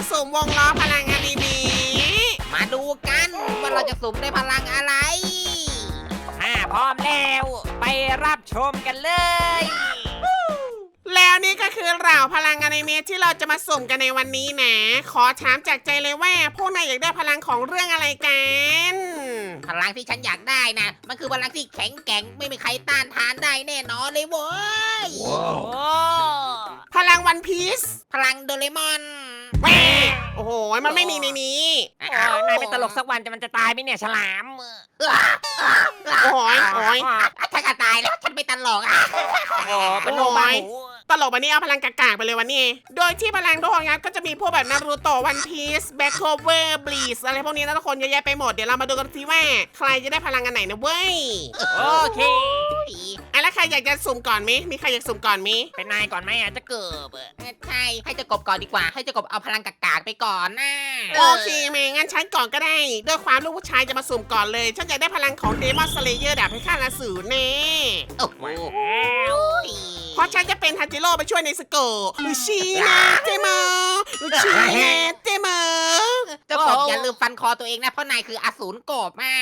มาสุ่มวงล้อพลังอนิเมะมาดูกันว่าเราจะสุ่มได้พลังอะไร อ่าพร้อมแล้วไปรับชมกันเลย แล้วนี่ก็คือเหล่าพลังอนิเมะที่เราจะมาสุ่มกันในวันนี้นะ ขอถามจากใจเลยว่าพวกนายอยากได้พลังของเรื่องอะไรกัน พลังที่ฉันอยากได้นะ มันคือพลังที่แข็งแกร่งไม่มีใครต้านทานได้แน่นอนเลยเว้ย โอ้พลังวันพีซพลังโดเรมอนแหว โอ้โห มันไม่มีในนี้โอ้นายเป็นตลกสักวันจะมันจะตายไหมเนี่ยฉลามเอ้อโอ้ยโอ้ยอะฉันก็ตายแล้วฉันไม่ตลกอะโอ้เป็นโนบาหู ตลกวันนี้เอาพลังกากๆไปเลยวันนี้ โดยที่พลังทุกคนครับก็จะมีพวกแบบนารูโตะวันพีซแบ็คโคเวอร์บลีสอะไรพวกนี้นะทุกคนเยอะแยะไปหมดเดี๋ยวเรามาดูกันทีว่า ใครจะได้พลังอันไหนนะเว้ยโอเคอะแล้วใครอยากจะสุ่มก่อนไหมมีใครอยากสุ่มก่อนไหมเป็นนายก่อนไหมอะจะเกิบอะใช่ให้เจะกบก่อนดีกว่า ให้เจะกบเอาพลังกากๆไปก่อนนะโอเคแม่งั้นฉันก่อนก็ได้ ด้วยความลูกผู้ชายจะมาสุ่มก่อนเลยฉันอยากได้พลังของเดมอนสเลเยอร์ดาบให้ข้าราสูรแน่โอ้โหเพ ราะฉันจะเป็นทันจิโร่ไปช่วยในสโกอุชินะเจมออุชินะเจมอเจ้ากบอย่าลืมฟันคอตัวเองนะ เพราะนายคืออสูรกบอะ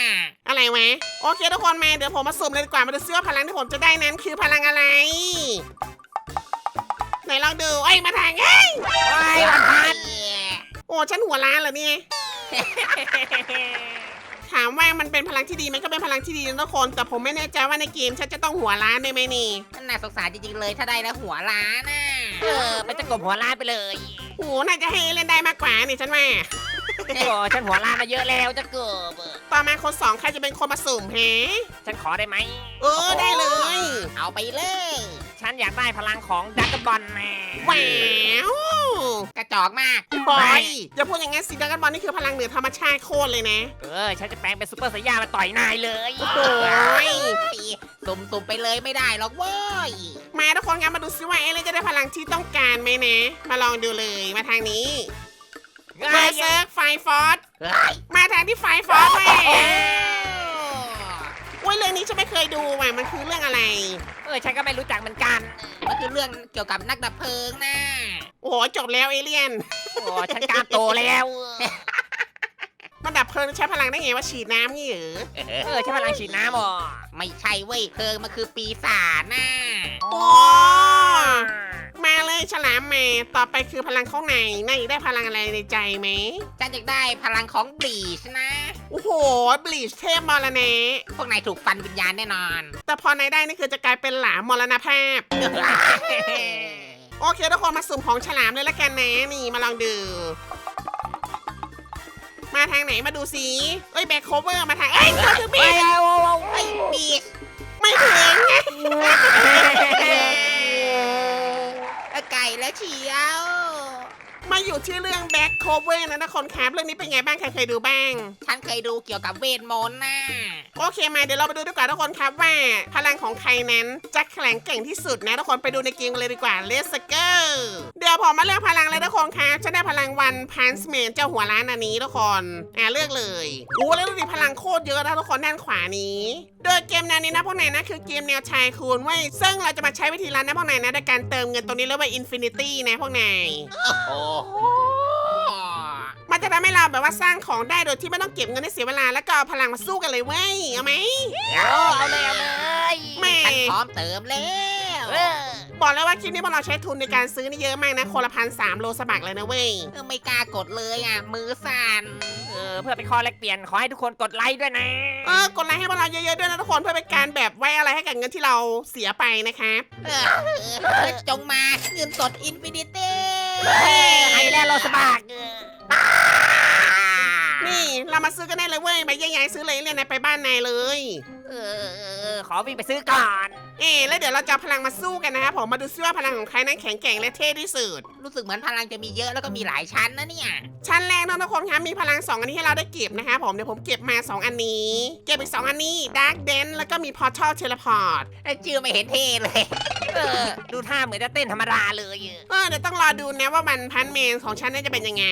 อะไรวะโอเคทุกคนมาเดี๋ยวผมมาสุ่มเลยดีกว่ามาดูซิว่าพลังที่ผมจะได้นั้นคือพลังอะไร ไหนลองดูเอ้ยมาทางเอ้ยไอ้ยวันพัน โอ้ฉันหัวล้านเหรอเนี่ย ถามว่ามันเป็นพลังที่ดีไหมก็เป็นพลังที่ดีนะทุกคน แต่ผมไม่แน่ใจว่าในเกมฉันจะต้องหัวล้านได้ไหมนี่มันน่าสงสารจริงๆเลยถ้าได้แล้วหัวล้านน่ะเออเป็นจะกบหัวล้านไปเลยโอ้น่าจะให้เล่นได้มากกว่านี่ฉันว่า โอ้ฉันหัวล้านมาเยอะแล้วจะเกิบอะต่อมาคนสองใครจะเป็นคนมาสุ่มฮะฉันขอได้ไหมเออได้เลย เอาไปเลย ฉันอยากได้พลังของดักบอลแน่ว้าวกระจอกมาก บอยอย่าพูดอย่างงั้นสิดักกันบอลนี่คือพลังเหนือธรรมชาติโคตรเลยนะ เออ ฉันจะแปลงเป็นซูเปอร์สายามาต่อยนายเลยโอ้ยสุ่มๆไปเลยไม่ได้หรอกเว้ย มาทุกคนงั้นมาดูซิว่าเอเลนจะได้พลังที่ต้องการไหมนะ มาลองดูเลยมาทางนี้เฮ้มายเซิร์ฟไฟฟอร์สเฮ้ยมาทางที่ไฟฟอร์สแม่ โอ้ยเรื่องนี้ฉันไม่เคยดูว่ะมันคือเรื่องอะไร เออฉันก็ไม่รู้จักเหมือนกัน มันคือเรื่องเกี่ยวกับนักดับเพลิงนะโอ้โหจบแล้วเอเลียน โอ้ฉันกล้ามโตแล้วมันดับเพลิงใช้พลังได้ไงว่าฉีดน้ำนี่เหรอเออใช้พลังฉีดน้ำอะไม่ใช่เว้ยเพลิงมันคือปีศาจนะโอ้มา เลยฉลามแม่ต่อไปคือพลังข้างในนายอยากได้พลังอะไรในใจไหมฉันอยากได้พลังของบลีชนะ โอ้โหบลีชเทพมรณะพวกนายถูกฟันวิญญาณแน่นอน แต่พอนายได้นี่คือจะกลายเป็นหลามมรณภาพ โอเคทุกคนมาสุ่มของฉลามเลยละกันนะนี่มาลองดูมาทางไหนมาดูสิเอ้ยแบ็คโคเวอร์มาทาง เอ้ยเจอคือบีเฮ้ยชโอ้โหไอ้ยบลีชไม่ถึงไงเอ้ยไก่ และเฉียว มาอยู่ที่เรื่องแบ็คโคเวอร์นะนะคนครับเรื่องนี้เป็นไงบ้างใครเคยดูบ้าง ฉันเคยดูเกี่ยวกับเวทมนต์นะโอเคมาเดี๋ยวเราไปดูดีกว่าทุกคนครับว่า พลังของใครนั้นจะแข็งเก่งที่สุดนะทุกคนไปดูในเกมกันเลยดีกว่าเลสเกอร์เดี๋ยวผมมาเลือกพลังเลยทุกคนครับฉันได้พลังวันพันส์แมนเจ้าหัวล้านอันนี้ทุกคนอ่าเลือกเลยโอ้แล้วดูดิพลังโคตรเยอะนะทุกคนด้านขวานี้ โดยเกมแนวนี้นะพวกนายนะคือเกมแนวชายคูณไว้ยซึ่งเราจะมาใช้วิธีรันนะพวกนายนะในการเติมเงินตรงนี้เรียกว่าอินฟินิตี้นะพวกนายโอ้โหมันจะทำให้เราแบบว่าสร้างของได้โดยที่ไม่ต้องเก็บเงินให้เสียเวลาแล้วก็เอาพลังมาสู้กันเลยเว้ยเอาไหม เอาเลยเอาเลยแม่ ฉันพร้อมเติมแล้วเออบอกแล้วว่าคลิปนี้พวกเราใช้ทุนในการซื้อนี่เยอะมากนะคนละพันสามโลสมัครเลยนะเว้ยเออไม่กล้ากดเลยอะ มือสั่นเออเพื่อเป็นข้อแลกเปลี่ยนขอให้ทุกคนกดไลค์ด้วยนะ เออกดไลค์ให้พวกเราเยอะๆด้วยนะทุกคนเพื่อเป็นการแบบไว้อะไรให้กับเงินที่เราเสียไปนะครับ เออเออจงมาเงินสดอินฟินิตี้ ให้แล้วเราสบากเออนี่เรามาซื้อกันได้เลยเว้ยไปย้ายๆซื้อเลยเรียนนายไปบ้านนายเลย เออเออขอวิ่งไปซื้อก่อน เอ๊ะแล้วเดี๋ยวเราจะเอาพลังมาสู้กันนะครับผมมาดูซิว่าพลังของใครนั้นแข็งแกร่งและเท่ที่สุด รู้สึกเหมือนพลังจะมีเยอะแล้วก็มีหลายชั้นนะเนี่ย ชั้นแรกนะทุกคนครับมีพลัง 2 อันนี้ให้เราได้เก็บนะครับผมเดี๋ยวผมเก็บมา 2 อันนี้ เก็บอีก 2 อันนี้ Dark d e n แล้วก็มี Portal Teleport ชื่อไม่เห็นเท่เลย เออ ดูท่าเหมือนจะเต้นธรรมดาเลยเออเดี๋ยวต้องรอดูนะว่ามันพันเมนของฉันน่าจะเป็นยังไง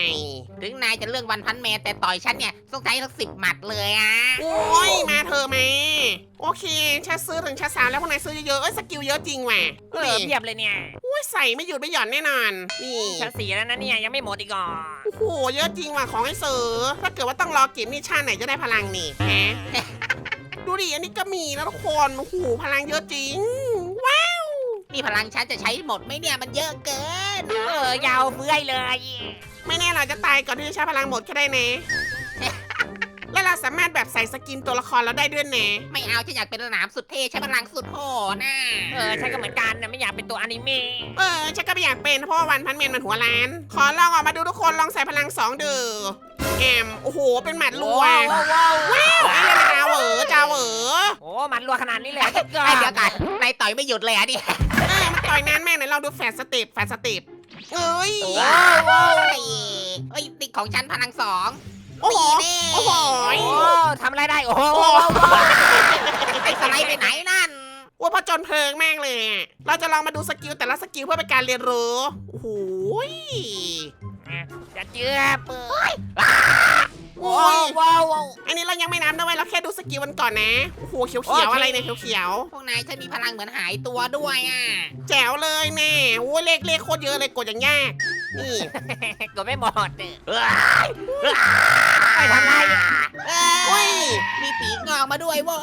ถึงนายจะเลือกวันพันแมนแต่ต่อยฉันเนี่ยต้องใช้สักสิบหมัดเลยอะโอ้ยมาเธอะมาโอเคฉันซื้อถึงชั้นสามแล้วพวกนายซื้อเยอะๆเอ้ยสกิลเยอะจริงว่ะเออเพียบเลยเนี่ยอุ้ยใส่ไม่หยุดไม่หย่อนแน่นอน นี่ชั้นสี่แล้วนะเนี่ยยังไม่หมดอีกอะโอ้โหเยอะจริงว่ะของไอ้เสือถ้าเกิดว่าต้องรอเก็บนี่ชาติไหนจะได้พลังนี่ฮะ ดูดิอันนี้ก็มีนะทุกคนโอ้โหพลังเยอะจริง ว้าวนี่พลังฉันจะใช้หมดไหมเนี่ยมันเยอะเกิน เออยาวเฟื้อยเลย ไม่แน่เราจะตายก่อนที่จะใช้พลังหมดก็ได้นะแล้วเรา สามารถแบบใส่สกินตัวละครเราได้ด้วยนะไม่เอาฉันอยากเป็นสนามสุดเท่ใช้พลังสุดโหดน่ะเออฉันก็เหมือนกันนะไม่อยากเป็นตัวอนิเมะเออฉันก็ไม่อยากเป็นเพราะว่าวันพันเมนมันหัวล้าน ขอลองออกมาดูทุกคนลองใส่พลังสองดูแอมโอ้โห เป็นหมัดรัวว้าวว้าวว้าวว้าวไอ้เรื่องจาวเหวอจาวเหวอโอ้มันรัวขนาดนี้เลยเหรอจะเกิไอ้เดี๋ยวกันนายต่อยไม่หยุดเลยอะนี่เออมันต่อยนานมากไหนลองดูแฟดสเต็ปแฟดสเต็ปเอ้ย ว้าวว้าว เอ้ยติดของฉันพลังสอง โอ้โหโอ้โหโอ้ทำอะไรได้ โอ้โหไอ้สไลด์ไปไหนนั่นว่าพอจนเพลิงแมากเลยอะเราจะลองมาดูสกิลแต่ละสกิลเพื่อเป็นการเรียนรู้ โอ้โหจะเจือบโอ้ว้าวยว้าวว้าวอันนี้เรายังไม่นับนะเว้ยเราแค่ดูสกิลมันก่อนนะ โอ้โหเขียวๆอะไรเนี่ยเขียวพวกนายฉันมีพลังเหมือนหายตัวด้วยอะ แจ๋วเลยแน่โอ้เลขเลขโคตรเยอะเลยกดอย่างยากนี่กดไม่หมดไม่ อกมาด้วยเว้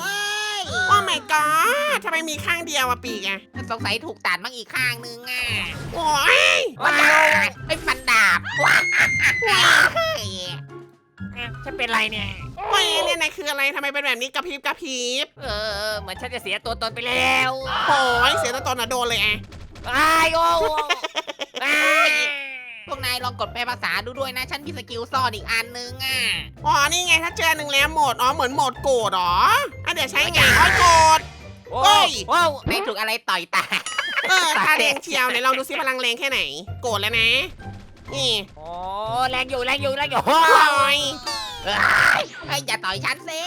ยโอ้ my god ทำไมมีข้างเดียวอะปีกอะสงสัยถูกตัดมั่งอีกข้างนึงอะโอ้ยว้าวไอ้ฟันดาบว้าวเฮ้ยฉันเป็นไรเนี่ยโอ้ยเนี่ยนายคืออะไรทำไมเป็นแบบนี้กระพริบกระพริบเออเหมือนฉันจะเสียตัวตนไปแล้วโอ้ยเสียตัวตนอะโดนเลยอะไอ้โอ้ไอ้ พวกนายลองกดแปลภาษาดูด้วยนะ ฉันมีสกิลซ่อนอีกอันนึงอะอ๋อนี่ไงถ้าเจอหนึ่งแล้วโหมดอ๋อเหมือนโหมดโกรธเหรออะเดี๋ยวใช้ไงอ๋อโกรธเฮ้ย ว้าวนายถูกอะไรต่อยตาย เออตาแดงเชียวไหนลองดูซิพลังแรงแค่ไหน โกรธแล้วนะ นี่โอ้แรงอยู่แรงอยู่แรงอยู่โอ้ยไอ้ยอย่าต่อยฉันสิ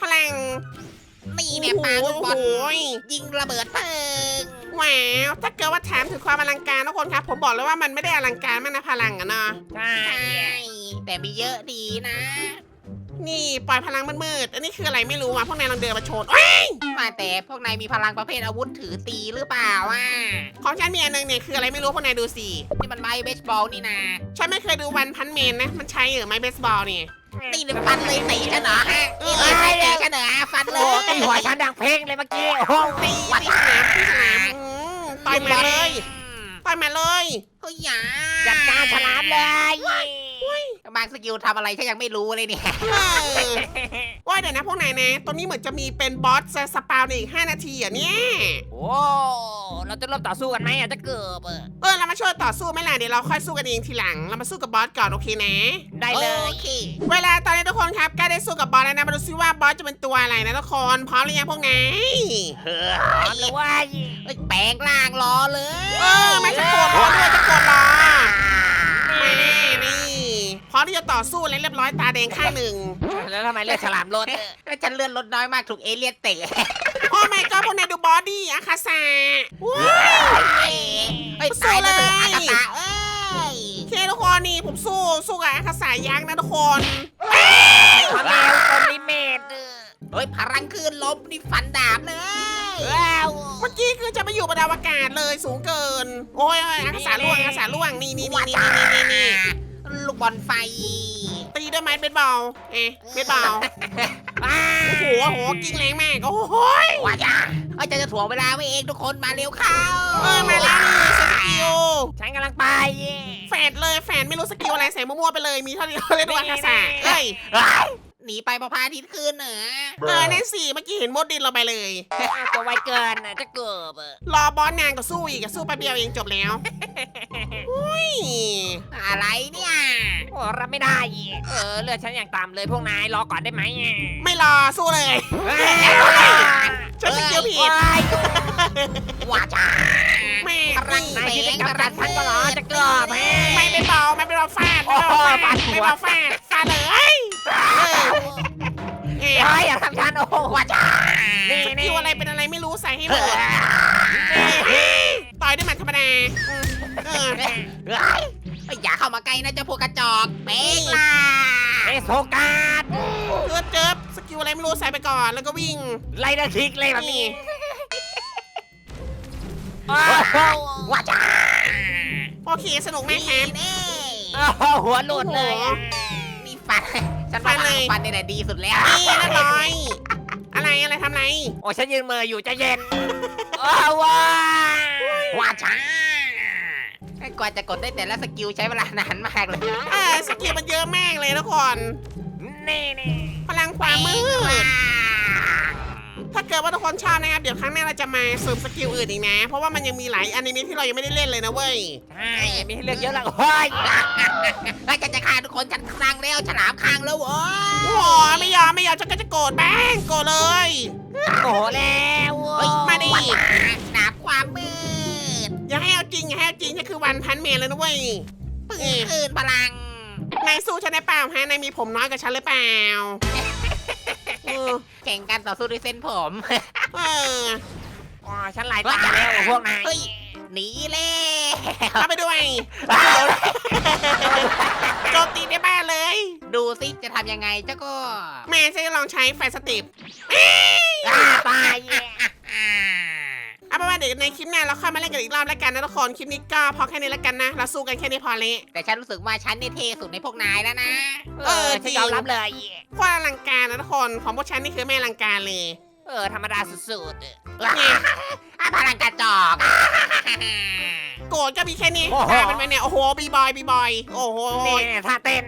พลังนี่เนี่ยปาลูกบอลโอ้ยยิงระเบิดเพลิง ว้าวถ้าเกิดว่าถามถึงความอลังการทุกคนครับ ผมบอกเลยว่ามันไม่ได้อลังการมากนะพลังอะเนาะใช่ใช่แต่มีเยอะดีนะ นี่ปล่อยพลังมืดๆอันนี้คืออะไรไม่รู้ว่ะพวกนายลองเดินมาโชว์เอ้ยมาแต่พวกนายมีพลังประเภทอาวุธถือตีหรือเปล่าอะของฉันมีอันหนึงเนี่ยคืออะไรไม่รู้พวกนายดูสินี่มันไม้เบสบอลนี่นะฉันไม่เคยดูวันพันเมนนะมันใช้เหรือไม้เบสบอลนี่ตีเลยฟันเลยตีฉันเหรอฮะนี่เลยใส่ตีฉันเหรอฟันเลโอ้ยตีหัวฉันดังเพลงเลยเมื่อกี้โอ้โหตีที่สนามที่สนามอืม ต่อยมาเลยต่อยมาเลย เฮ้ยอย่าจัดการฉลามเลยบางสกิลทำอะไรฉันยังไม่รู้เลยเนี่ย เออว่าเดี๋ยวนะพวกนายนะตัวนี้เหมือนจะมีเป็นบอสจะสปาวในอีก 5 นาทีอะเนี่ย โอ้เราจะเริ่มต่อสู้กันไหมอะจะเกิบเออเรามาช่วยต่อสู้ไหมล่ะเดี๋ยวเราค่อยสู้กันเองทีหลัง เรามาสู้กับบอสก่อนโอเคนะ ได้เลย โอเค เวลาตอนนี้ทุกคนครับใกล้ได้สู้กับบอสแล้วนะมาดูซิว่าบอสจะเป็นตัวอะไรนะทุกคนพร้อมหรือยังพวกนายพร้อมเลยเว่า เอ้ยแปลงร่างรอเลยเออไม่จะโกรธรอด้วยจะ ที่จะต่อสู้แล้วเรียบร้อยตาแดงข้างหนึ่งแล้วทำไมเลือดฉลามลดแล้วฉันเลื่อนลดน้อยมากถูกเอเลี่ยนเตะโอ้ไม่ก็พวกนายดูบอดี้อาคาซาว้าวเอ้ยเอ้ยตายแล้วเถอะอากาตะเอ้ยโอเคทุกคนนี่ผมสู้สู้กับอาคาซายักษ์นะทุกคนความเร็วตัวลิมิตเฮ้ยพลังคลื่นลบนี่ฟันดาบเลยว้าวเมื่อกี้คือจะไปอยู่บนอวกาศเลยสูงเกิน โอ้ยอาคาซาล่วงอาคาซาล่วงนี่นี่นี่นี่นี่นี่นี่ ลูกบอลไฟ ตีด้วยไม้เบสบอลเอ๊ะเบสบอลว้าโอ้โหโอ้โหกิ้งแรงมากโอ้โหว่าจ้าเอ้ยจะจะถ่วงเวลาไว้เองทุกคนมาเร็วเข้าเออมาแล้วนี่สกิลฉันกำลังไปแฝดเลยแฝดไม่รู้สกิลอะไรใส่มั่วๆไปเลยมีเท่านี้เลยด้วยอาคาซาเอ้ยหนีไปพอพระอาทิตย์ขึ้นเหรอเออในสี่เมื่อกี้เห็นมดดินเราไปเลย ตัวไวเกินจะเกิบรอบอสนานก็สู้อีกอะสู้แป๊บเดียวเองจบแล้วอุ้ย อะไรเนี่ยโอ้รับไม่ได้เออเลือดฉันอย่างต่ำเลยพวกนายรอก่อนได้ไหมไม่รอสู้เลยฉันสกิลผิด ว่าจ้าแม่พลังนายคิดจะกำจัดฉันก็เหรอจะเกิบแม่ไม่เป็นเบาไม่เป็นเบาฟาดไม่เป็นเบาฟาดไม่เป็นเบาฟาดฟาดเลยเออเอ๊ะเฮ้ยอย่าทำฉันโอ้โหว่าจ้านี่สนี่กิลอะไรเป็นอะไรไม่รู้ใส่ให้หมดต่อยด้วยหมัดธรรมดาเออ เฮ้ย อย่าเข้ามาใกล้นะเจ้าพวกกระจอกเป๊กล่ะเอสโซการ์ดเจิบเจิบสกิลอะไรไม่รู้ใส่ไปก่อนแล้วก็วิ่งไล่นาทิกเลยแบบนี้นี่โอ้โหว่าจ้าโอเคสนุกไหมครับแน่โอ้โหหัวหลุดเลยอะนี่ฟันฉันว่าฟันเลย ฟันนี่แหละดีสุดแล้วนี่เรียบร้อย อะไรอะไรทำไร โอ้ฉันยืนมืออยู่ใจะเย็นโอ้ว้าว่าจ้า กว่าจะกดได้แต่ละสกิลใช้เวลานานมากเลยเออสกิลมันเยอะมากเลยทุกคนนี่นี่พลังความมืดถ้าเกิดว่าทุกคนชอบนะครับเดี๋ยวครั้งหน้าเราจะมาเสริมสกิลอื่นอีกนะ เพราะว่ามันยังมีหลายอนิเมะที่เรายังไม่ได้เล่นเลยนะเว้ยใช่มีให้เลือกเยอะแล้วโอ้ยถ้าจะจะฆ่าทุกคนฉันครั้งแล้วฉลามครั้งแล้วโว้โอ้โหไม่ยอมไม่ยอมฉันก็จะโกรธแม่งโกรธเลยโอ้โหแล้วเฮ้ยมาดิ อย่าให้เอาจริงอย่าให้เอาจริงนี่คือวันพันเมนเลยนะเว้ยปืนคืนพลัง นายสู้ฉันได้เปล่าฮะนายมีผมน้อยกว่าฉันหรือเปล่าเออแข่งกันต่อสู้ด้วยเส้นผมเอออ๋อฉันหลายตาแล้วพวกนายเฮ้ยหนีแล้วเอาไปด้วยโจมตีได้บ้านเลย ดูสิจะทำยังไงเจ้าก็ แม่ฉันจะลองใช้ไฟสติปอ่าตายอ่า เอาเป็นว่าเดี๋ยวในคลิปหน้าเราค่อยมาเล่นกันอีกรอบแล้วกันนะทุกคนคลิปนี้ก็พอแค่นี้แล้วกันนะเราสู้กันแค่นี้พอเละแต่ฉันรู้สึกว่าฉันเนี่ยเท่สุดในพวกนายแล้วนะเออฉันยอมรับเลยโคตรอลังการนะทุกคนของพวกฉันนี่คือไม่อลังการเลยเออธรรมดาสุดเนี่ยอะพลังกระจอกโกรธก็มีแค่นี้ตาเป็นไปเนี่ยโอ้โหบีบอยบีบอยโอ้โหๆนี่ท่าเต้น